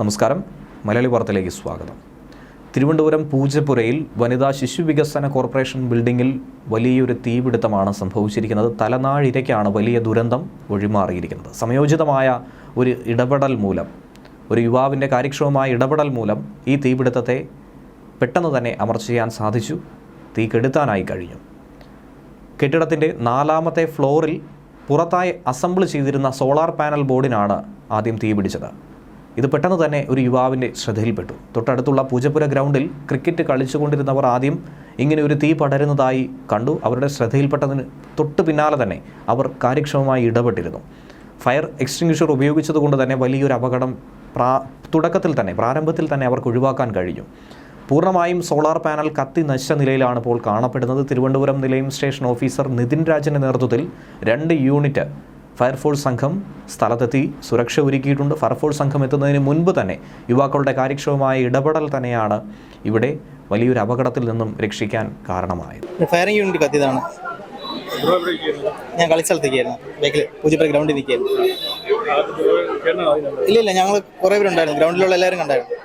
നമസ്കാരം. മലയാളി വാർത്തയിലേക്ക് സ്വാഗതം. തിരുവനന്തപുരം പൂജപ്പുരയിൽ വനിതാ ശിശു വികസന കോർപ്പറേഷൻ ബിൽഡിങ്ങിൽ വലിയൊരു തീപിടുത്തമാണ് സംഭവിച്ചിരിക്കുന്നത്. തലനാഴിരയ്ക്കാണ് വലിയ ദുരന്തം ഒഴിമാറിയിരിക്കുന്നത്. സംയോജിതമായ ഒരു ഇടപെടൽ മൂലം ഒരു യുവാവിന്റെ കാര്യക്ഷമമായ ഇടപെടൽ മൂലം ഈ തീപിടുത്തത്തെ പെട്ടെന്ന് തന്നെ അമർച്ച ചെയ്യാൻ സാധിച്ചു. തീ കെടുത്താനായി കഴിഞ്ഞു. കെട്ടിടത്തിന്റെ നാലാമത്തെ ഫ്ലോറിൽ പുറത്തായി അസംബിൾ ചെയ്തിരുന്ന സോളാർ പാനൽ ബോർഡിനാണ് ആദ്യം തീ പിടിച്ചത് ഇത് പെട്ടെന്ന് തന്നെ ഒരു യുവാവിന്റെ ശ്രദ്ധയിൽപ്പെട്ടു. തൊട്ടടുത്തുള്ള പൂജപ്പുര ഗ്രൗണ്ടിൽ ക്രിക്കറ്റ് കളിച്ചുകൊണ്ടിരുന്നവർ ആദ്യം ഇങ്ങനെ ഒരു തീ പടരുന്നതായി കണ്ടു. അവരുടെ ശ്രദ്ധയിൽപ്പെട്ടതിന് തൊട്ട് പിന്നാലെ തന്നെ അവർ കാര്യക്ഷമമായി ഇടപെട്ടിരുന്നു. ഫയർ എക്സ്റ്റിങ്ഷർ ഉപയോഗിച്ചതുകൊണ്ട് തന്നെ വലിയൊരു അപകടം പ്രാ തുടക്കത്തിൽ തന്നെ പ്രാരംഭത്തിൽ തന്നെ അവർക്ക് ഒഴിവാക്കാൻ കഴിഞ്ഞു. പൂർണമായും സോളാർ പാനൽ കത്തി നശിച്ച നിലയിലാണ് ഇപ്പോൾ കാണപ്പെടുന്നത്. തിരുവനന്തപുരം നിലയം സ്റ്റേഷൻ ഓഫീസർ നിതിൻ രാജിന്റെ നേതൃത്വത്തിൽ രണ്ട് യൂണിറ്റ് ഫയർഫോഴ്സ് സംഘം സ്ഥലത്തെത്തി സുരക്ഷ ഒരുക്കിയിട്ടുണ്ട്. ഫയർഫോഴ്സ് സംഘം എത്തുന്നതിന് മുൻപ് തന്നെ യുവാക്കളുടെ കാര്യക്ഷമമായ ഇടപെടൽ തന്നെയാണ് ഇവിടെ വലിയൊരു അപകടത്തിൽ നിന്നും രക്ഷിക്കാൻ കാരണമായത്. ഫയറിംഗ് യൂണിറ്റ് കത്തിയതാണ്. ഞാൻ കളിസ്ഥലത്തേക്കായിരുന്നു ബാക്കിൽ പൂജപ്പുര ഗ്രൗണ്ടിൽ നിൽക്കുകയായിരുന്നു. ഇല്ല ഇല്ല ഞങ്ങൾ കുറേ പേരുണ്ടായിരുന്നു. ഗ്രൗണ്ടിലുള്ള എല്ലാവരും കണ്ടായിരുന്നു.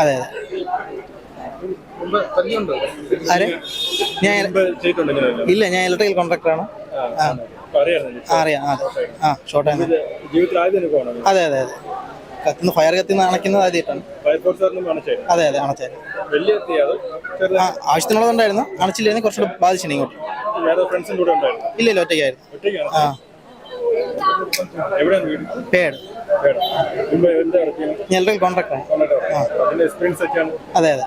അതെ അതെ. ആരെ? ഞാൻ ഇല്ല ഞാൻ ഇലക്ട്രിക്കൽ കോൺട്രാക്ടറാണ്. അറിയാം അതെ ആ ഷോർട്ടാണ് അതെ അതെ അതെ. കത്തുന്ന ഫയർ കത്തിന്ന് അണയ്ക്കുന്നത് ആദ്യമായിട്ടാണ്. അതെ അതെ അണച്ചായിരുന്നു ആവശ്യത്തിനുള്ളതുണ്ടായിരുന്നു. അണച്ചില്ലായിരുന്നു കുറച്ചുകൂടെ ബാധിച്ചിട്ടുണ്ട് ഇങ്ങോട്ട്. ഇല്ല ഇല്ല ഒറ്റയ്ക്കായിരുന്നു. ആ. പേഡ് എക്സ്പീരിയൻസ് ഒക്കെയാണ്. അതെ അതെ.